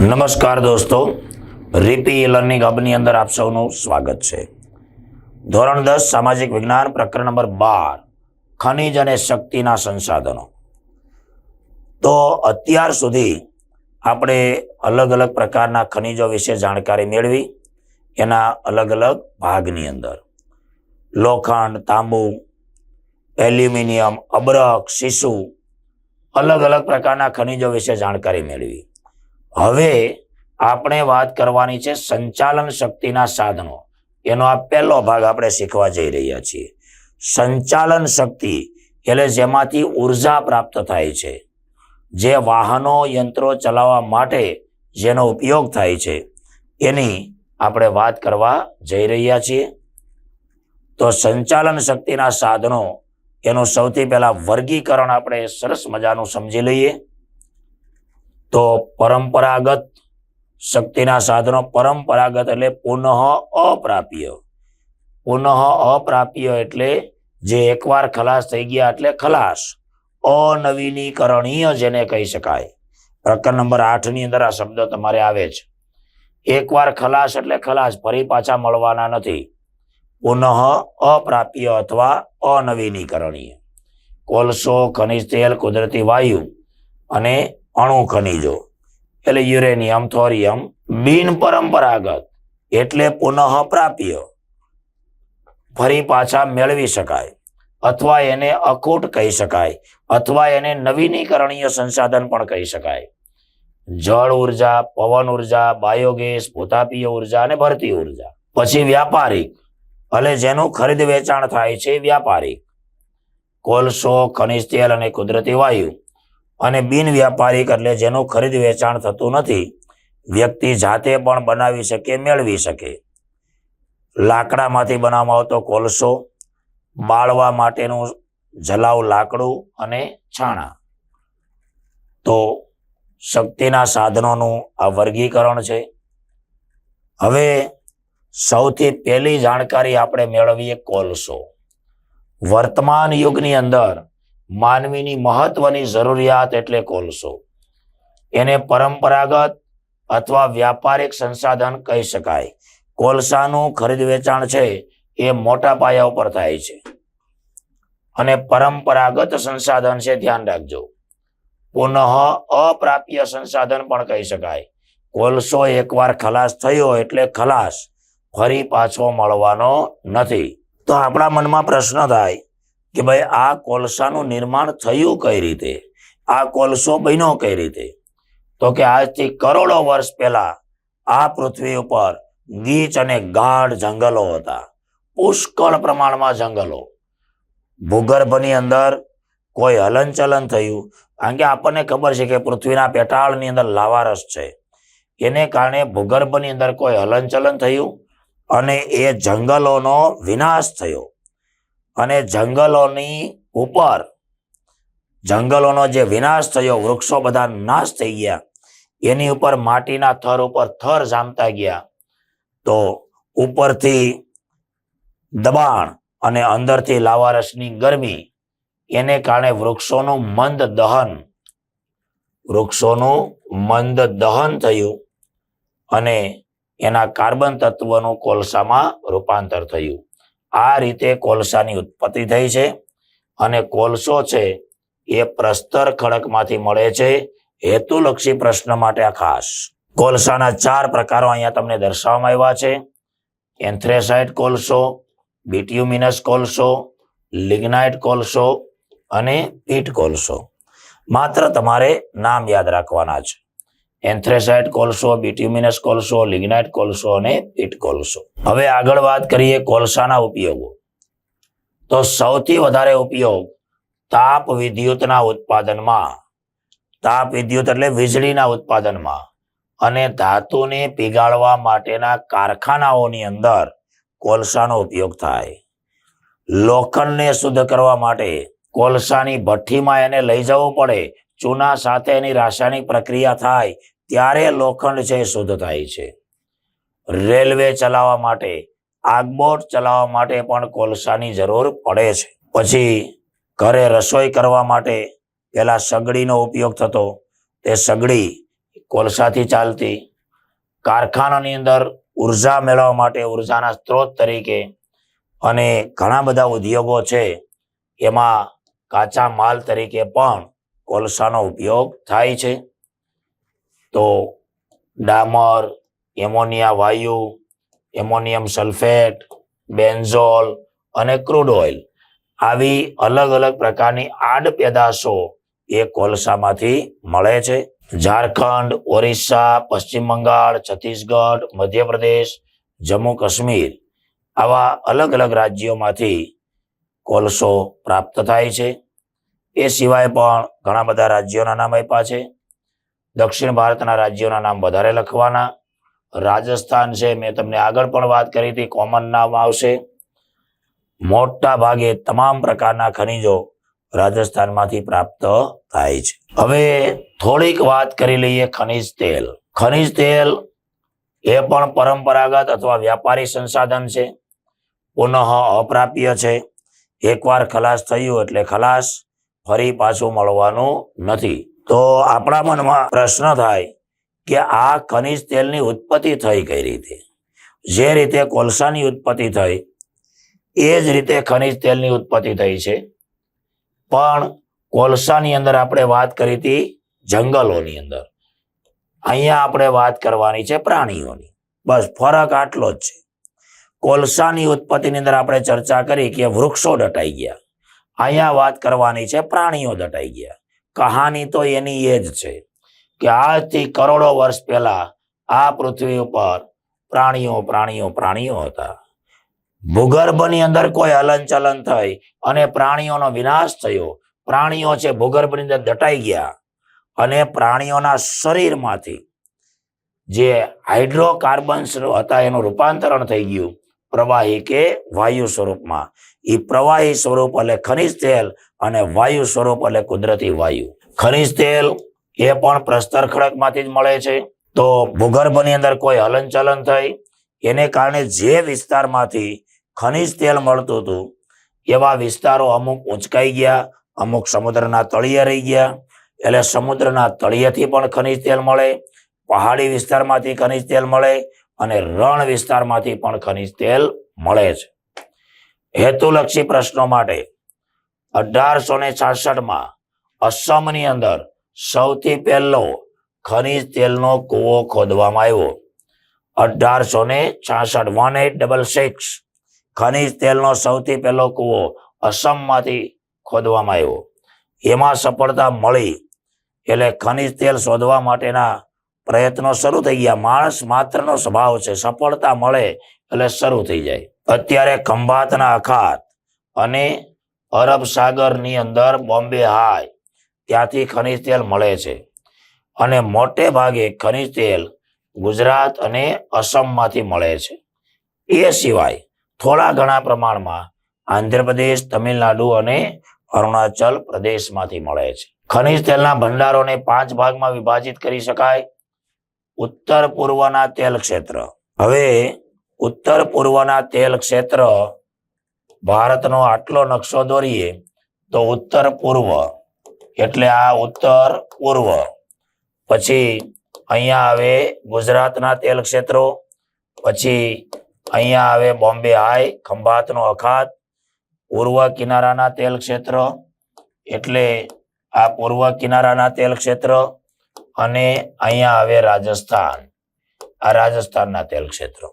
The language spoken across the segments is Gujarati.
નમસ્કાર દોસ્તો રીપી લર્નિંગ હબની અંદર આપ સૌનું સ્વાગત છે. ધોરણ દસ, સામાજિક વિજ્ઞાન પ્રકરણ નંબર બાર, ખનિજ અને શક્તિના સંસાધનો. તો અત્યાર સુધી આપણે અલગ અલગ પ્રકારના ખનિજો વિશે જાણકારી મેળવી, એના અલગ અલગ ભાગની અંદર. લોખંડ, તાંબુ, એલ્યુમિનિયમ અબરક શીશુ, અલગ અલગ પ્રકારના ખનિજો વિશે જાણકારી મેળવી. હવે આપણે વાત કરવાની છે સંચાલન શક્તિના સાધનો. એનો આ પહેલો ભાગ આપણે શીખવા જઈ રહ્યા છીએ. સંચાલન શક્તિ એટલે જેમાંથી ઊર્જા પ્રાપ્ત થાય છે. જે વાહનો, યંત્રો ચલાવવા માટે જેનો ઉપયોગ થાય છે. એની આપણે વાત કરવા જઈ રહ્યા છીએ. તો સંચાલન શક્તિના સાધનો, એનું સૌથી પહેલાં વર્ગીકરણ આપણે સરસ મજાનું સમજી લઈએ. તો પરંપરાગત શક્તિના સાધનો પરંપરાગત એટલે પુનઃ અપ્રાપ્ય. પુનઃ અપ્રાપ્ય એટલે જે એકવાર ખલાસ થઈ ગયા એટલે ખલાસ. અનવીનીકરણીય જેને કહી શકાય. પ્રકરણ નંબર આઠની અંદર આ શબ્દ તમારે આવે છે એકવાર ખલાસ એટલે ખલાસ, ફરી પાછા મળવાના નથી. પુનઃ અપ્રાપ્ય અથવા અનવીનીકરણીય. કોલસો, ખનિજ તેલ, કુદરતી વાયુ અને અણુ ખનિજો. એટલે યુરેનિયમ, થોરિયમ, બિન પરંપરાગત એટલે પુનઃ પ્રાપ્ય. ફરી પાછા મેળવી શકાય અથવા એને અખૂટ કહી શકાય અથવા એને નવીનીકરણીય સંસાધન પણ કહી શકાય. જળ ઊર્જા, પવન ઊર્જા, બાયોગેસ ભૂતાપીય ઊર્જા અને ભરતી ઊર્જા. પછી વ્યાપારિક. એટલે જેનું ખરીદ વેચાણ થાય છે વ્યાપારિક. કોલસો, ખનિજ તેલ અને કુદરતી વાયુ. અને બિન વ્યાપારિક એટલે જેનું ખરીદ વેચાણ થતું નથી, વ્યક્તિ જાતે પણ બનાવી શકે, મેળવી શકે. લાકડામાંથી બનાવવામાં આવતો કોલસો, બાળવા માટેનું જલાવ લાકડું અને છાણા. તો શક્તિના સાધનોનું આ વર્ગીકરણ છે. હવે સૌથી પહેલી જાણકારી આપણે મેળવીએ કોલસો. વર્તમાન યુગની અંદર માનવીની મહત્વની જરૂરિયાત એટલે કોલસો. એને પરંપરાગત અથવા વ્યાપારિક સંસાધન કહી શકાય. કોલસાનું ખરીદ વેચાણ છે એ મોટા પાયા ઉપર થાય છે. અને પરંપરાગત સંસાધન છે ધ્યાન રાખજો. પુનઃ અપ્રાપ્ય સંસાધન પણ કહી શકાય. કોલસો એકવાર ખલાસ થયો એટલે ખલાસ ફરી પાછો મળવાનો નથી. તો આપણા મનમાં પ્રશ્ન થાય કે ભાઈ આ કોલસાનું નિર્માણ થયું કઈ રીતે? આ કોલસો બન્યો કઈ રીતે? તો કે આજથી કરોડો વર્ષ પહેલા આ પૃથ્વી ઉપર ગીચ અને ગાઢ જંગલો હતા. પુષ્કળ પ્રમાણમાં જંગલો. ભૂગર્ભની અંદર કોઈ હલનચલન થયું. કારણ કે આપણને ખબર છે કે પૃથ્વીના પેટાળની અંદર લાવારસ છે. એને કારણે ભૂગર્ભની અંદર કોઈ હલનચલન થયું અને એ જંગલોનો વિનાશ થયો. અને જંગલોની ઉપર, જંગલોનો જે વિનાશ થયો, વૃક્ષો બધા નાશ થઈ ગયા, એની ઉપર માટીના થર ઉપર થર જામતા ગયા. તો ઉપરથી દબાણ અને અંદરથી લાવારસની ગરમી, એને કારણે વૃક્ષોનું મંદ દહન, વૃક્ષોનું મંદ દહન થયું અને એના કાર્બન તત્વનું કોલસામાં રૂપાંતર થયું. આ રીતે કોલસાની ઉત્પત્તિ થઈ છે અને કોલસો છે એ પ્રસ્તર ખડકમાંથી મળે છે હેતુલક્ષી પ્રશ્ન માટે આ ખાસ. કોલસાના ચાર પ્રકારો અહીંયા તમને દર્શાવવામાં આવ્યા છે. એન્થ્રેસાઇટ કોલસો, બિટ્યુમિનસ કોલસો, લિગ્નાઇટ કોલસો અને પીટ કોલસો. માત્ર તમારે નામ યાદ રાખવાના છે. એન્થ્રેસાઇટ કોલસો બિટ્યુમિનસ કોલસો લિગ્નાઇટ કોલસો અને પીટ કોલસો. હવે આગળ વાત કરીએ કોલસાના ઉપયોગો. તો સૌથી વધારે ઉપયોગ તાપ વિદ્યુતના ઉત્પાદનમાં, તાપ વિદ્યુત એટલે વીજળીના ઉત્પાદનમાં અને ધાતુને પીગાળવા માટેના કારખાનાઓની અંદર કોલસાનો ઉપયોગ થાય. લોખંડને શુદ્ધ કરવા માટે કોલસાની ભઠ્ઠીમાં એને લઈ જવું પડે. ચૂના સાથે એની રાસાયણિક પ્રક્રિયા થાય. ત્યારે લોખંડ છે શુદ્ધ થાય છે. રેલવે ચલાવવા માટે, આગબોટ ચલાવવા માટે પણ કોલસાની જરૂર પડે છે. પછી ઘરે રસોઈ કરવા માટે પેલા સગડીનો ઉપયોગ થતો, તે સગડી કોલસાથી ચાલતી, કારખાનાની અંદર ઊર્જા મેળવવા માટે ઉર્જાના સ્ત્રોત તરીકે અને ઘણા બધા ઉદ્યોગો છે, એમાં કાચા માલ તરીકે પણ કોલસાનો ઉપયોગ થાય છે. તો ડામર, એમોનિયા વાયુ, એમોનિયમ સલ્ફેટ, બેન્ઝોલ અને ક્રૂડ ઓઇલ આવી અલગ અલગ પ્રકારની આડ પેદાશો એ કોલસામાંથી મળે છે. ઝારખંડ, ઓરિસ્સા, પશ્ચિમ બંગાળ, છત્તીસગઢ, મધ્યપ્રદેશ, જમ્મુ કાશ્મીર આવા અલગ અલગ રાજ્યોમાંથી કોલસો પ્રાપ્ત થાય છે. એ સિવાય પણ ઘણા બધા રાજ્યોના નામ આપ્યા છે. દક્ષિણ ભારતના રાજ્યોના નામ વધારે લખવાના. રાજસ્થાન છે, મેં તમને આગળ પણ વાત કરી હતી કોમન નામ આવશે. મોટા ભાગે તમામ પ્રકારના ખનિજો રાજસ્થાનમાંથી પ્રાપ્ત થાય છે. હવે થોડીક વાત કરી લઈએ ખનિજ તેલ. ખનિજ તેલ એ પણ પરંપરાગત અથવા વ્યાપારી સંસાધન છે. પુનઃ અપ્રાપ્ય છે. એકવાર ખલાસ થયું એટલે ખલાસ ફરી પાછું મળવાનું નથી. તો આપણા મનમાં પ્રશ્ન થાય કે આ ખનિજ તેલની ઉત્પત્તિ થઈ કઈ રીતે? જે રીતે કોલસાની ઉત્પત્તિ થઈ, એ જ રીતે ખનિજ તેલની ઉત્પત્તિ થઈ છે. પણ કોલસાની અંદર આપણે વાત કરી હતી જંગલોની અંદર. અહીંયા આપણે વાત કરવાની છે પ્રાણીઓની. બસ ફરક આટલો જ છે. કોલસાની ઉત્પત્તિની અંદર આપણે ચર્ચા કરી કે વૃક્ષો દટાઈ ગયા. અહીંયા વાત કરવાની છે પ્રાણીઓ દટાઈ ગયા. કહાની તો એની એ જ છે કે આજથી કરોડો વર્ષ પહેલા આ પૃથ્વી ઉપર પ્રાણીઓ પ્રાણીઓ પ્રાણીઓ હતા. ભૂગર્ભની અંદર કોઈ હલનચલન થઈ અને પ્રાણીઓનો વિનાશ થયો, પ્રાણીઓ છે ભૂગર્ભની અંદર દટાઈ ગયા અને પ્રાણીઓના શરીરમાંથી જે હાઇડ્રોકાર્બન્સ હતા એનું રૂપાંતરણ થઈ ગયું પ્રવાહી કે વાયુ સ્વરૂપમાં. એ પ્રવાહી સ્વરૂપ એટલે ખનિજ તેલ અને વાયુ સ્વરૂપ એટલે કુદરતી વાયુ. ખનિજ તેલ એ પણ પ્રસ્તર ખડકમાંથી જ મળે છે. તો ભૂગર્ભની અંદર કોઈ હલનચલન થઈ, એને કારણે જે વિસ્તારમાંથી ખનિજ તેલ મળતું હતું, એવા વિસ્તારો અમુક ઊંચકાઈ ગયા, અમુક સમુદ્રના તળિયે રહી ગયા. એટલે સમુદ્રના તળિયેથી પણ ખનિજ તેલ મળે, પહાડી વિસ્તારમાંથી ખનિજ તેલ મળે અને રણ વિસ્તારમાંથી પણ ખનિજ તેલ મળે છે. હેતુલક્ષી પ્રશ્નો માટે અઢારસો ને છાસઠમાં અસમની અંદર સૌથી પહેલો ખનિજ તેલનો કૂવો ખોદવામાં આવ્યો. અઢારસો ને છાસઠ, વન એટ ડબલ સિક્સ ખનિજ તેલનો સૌથી પહેલો કૂવો અસમમાંથી ખોદવામાં આવ્યો. એમાં સફળતા મળી એટલે ખનિજ તેલ શોધવા માટેના પ્રયત્નો શરૂ થઈ ગયા. માણસ માત્રનો સ્વભાવ છે, સફળતા મળે એટલે શરૂ થઈ જાય. અત્યારે ખંભાતના અખાત અને અરબ સાગરની અંદર બોમ્બે હાય, ત્યાંથી ખનિજ તેલ મળે છે. અને મોટે ભાગે ખનિજ તેલ ગુજરાત અને અસમમાંથી મળે છે. એ સિવાય થોડા ઘણા પ્રમાણમાં આંધ્રપ્રદેશ, તમિલનાડુ અને અરુણાચલ પ્રદેશમાંથી મળે છે. ખનિજ તેલના ભંડારોને પાંચ ભાગમાં વિભાજિત કરી શકાય. ઉત્તર પૂર્વના તેલ ક્ષેત્ર. હવે ઉત્તર પૂર્વના તેલ ક્ષેત્ર ભારતનો આટલો નકશો દોરીએ તો ઉત્તર પૂર્વ એટલે આ ઉત્તર પૂર્વ. પછી અહીંયા આવે ગુજરાતના તેલ ક્ષેત્રો, પછી અહીંયા આવે બોમ્બે હાઈ, ખંભાતનો અખાત, પૂર્વ કિનારાના તેલ ક્ષેત્ર એટલે આ પૂર્વ કિનારાના તેલ ક્ષેત્ર અને અહીંયા આવે રાજસ્થાન, આ રાજસ્થાનના તેલ ક્ષેત્રો.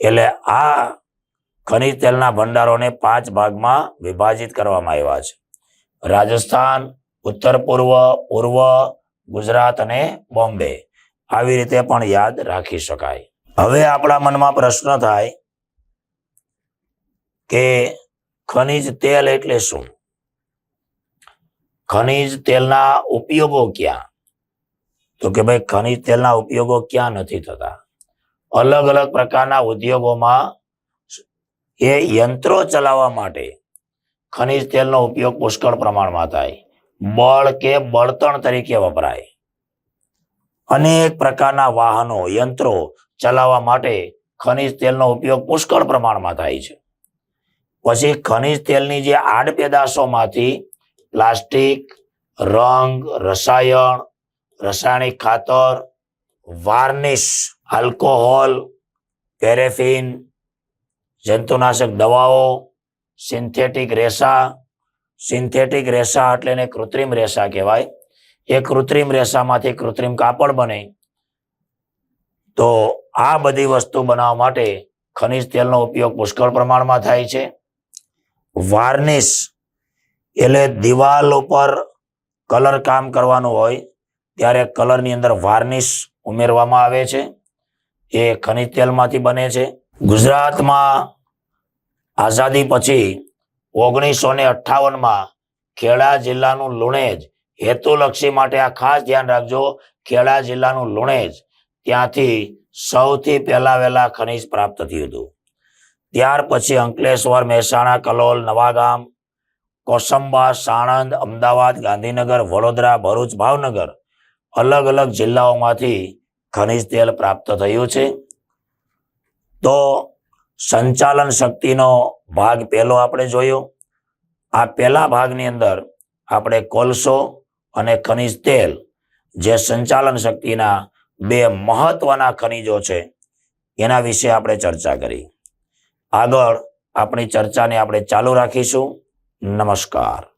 એટલે આ ખનિજ તેલના ભંડારોને પાંચ ભાગમાં વિભાજિત કરવામાં આવ્યા છે. રાજસ્થાન, ઉત્તર પૂર્વ પૂર્વ, ગુજરાત અને બોમ્બે. આવી રીતે પણ યાદ રાખી શકાય. હવે આપણા મનમાં પ્રશ્ન થાય કે ખનિજ તેલ એટલે શું? ખનિજ તેલના ઉપયોગો ક્યાં? તો કે ભાઈ, ખનિજ તેલના ઉપયોગો ક્યાં નથી થતા? અલગ અલગ પ્રકારના ઉદ્યોગોમાં એ યંત્રો ચલાવવા માટે ખનિજ તેલનો ઉપયોગ પુષ્કળ પ્રમાણમાં થાય. બળ કે બળતણ તરીકે વપરાય. અનેક પ્રકારના વાહનો, યંત્રો ચલાવવા માટે ખનિજ તેલનો ઉપયોગ પુષ્કળ પ્રમાણમાં થાય છે. પછી ખનિજ તેલની જે આડ પેદાશોમાંથી પ્લાસ્ટિક, રંગ, રસાયણ, રાસાયણિક ખાતર, વાર્નિશ, આલ્કોહોલ, પેરેફિન જંતુનાશક દવાઓ સિન્થેટિક રેસા સિન્થેટિક રેસા એટલે એને કૃત્રિમ રેસા કહેવાય. એ કૃત્રિમ રેસામાંથી કૃત્રિમ કાપડ બને. તો આ બધી વસ્તુ બનાવવા માટે ખનિજ તેલનો ઉપયોગ પુષ્કળ પ્રમાણમાં થાય છે. વાર્નિશ એટલે દિવાલ ઉપર કલર કામ કરવાનું હોય, ત્યારે કલરની અંદર વાર્નિશ ઉમેરવામાં આવે છે. એ ખનિજ તેલમાંથી બને છે. ગુજરાતમાં આઝાદી પછી ઓગણીસો ને અઠ્ઠાવનમાં ખેડા જિલ્લાનું લુણેજ હેતુલક્ષી માટે આ ખાસ ધ્યાન રાખજો. ખેડા જિલ્લાનું લુણેજ ત્યાંથી સૌથી પહેલા વહેલા ખનિજ પ્રાપ્ત થયું હતું. ત્યાર પછી અંકલેશ્વર, મહેસાણા, કલોલ, નવાગામ, કોસંબા, સાણંદ, અમદાવાદ, ગાંધીનગર, વડોદરા, ભરૂચ, ભાવનગર અલગ અલગ જિલ્લાઓમાંથી ખનિજ તેલ પ્રાપ્ત થયું છે. તો સંચાલન શક્તિનો ભાગ પહેલો આપણે જોયો. આ પહેલા ભાગની અંદર આપણે કોલસો અને ખનિજ તેલ, જે સંચાલન શક્તિના બે મહત્વના ખનિજો છે, એના વિશે આપણે ચર્ચા કરી. આગળ આપણી ચર્ચાને આપણે ચાલુ રાખીશું. નમસ્કાર.